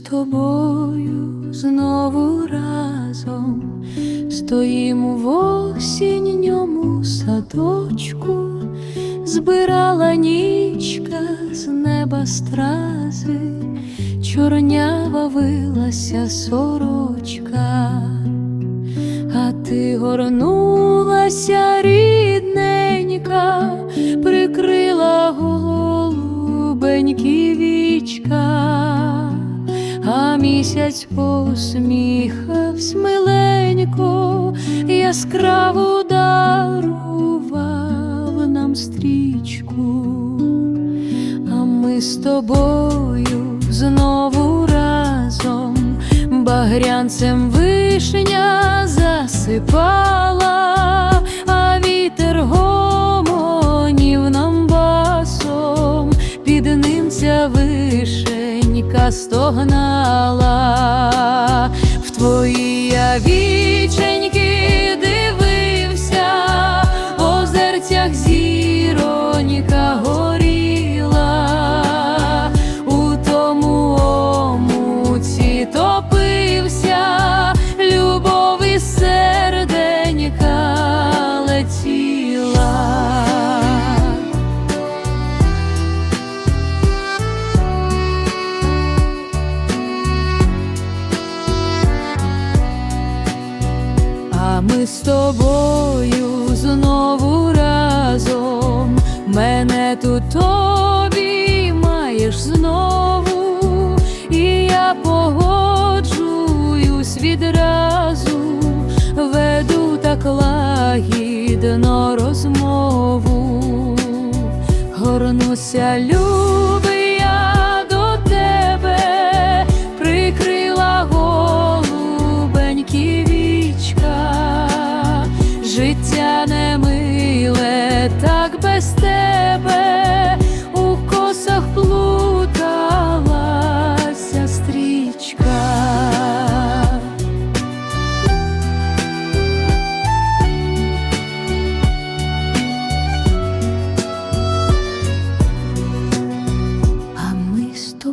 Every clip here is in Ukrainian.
тобою знову разом. Стоїмо в осінньому садочку, збирала нічка з неба стрази, чорнява вилася сорочка, а ти горнулася рідненька, місяць посміхавсь миленько, яскраву дарував нам стрічку, а ми з тобою знову разом багрянцем вишня засипала, а вітер гомонів нам басом, під ним ця вишенька стогнала, в твої я з тобою знову разом, мене тут тобі маєш знову, і я погоджуюсь відразу, веду так лагідно розмову, горнуся, любий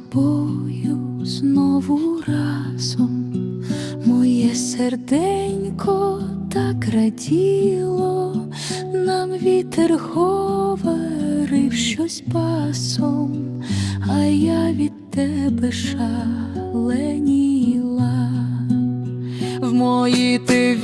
тобою знову разом, моє серденько так раділо, нам вітер говорив щось басом, а я від тебе шаленіла. В мої ти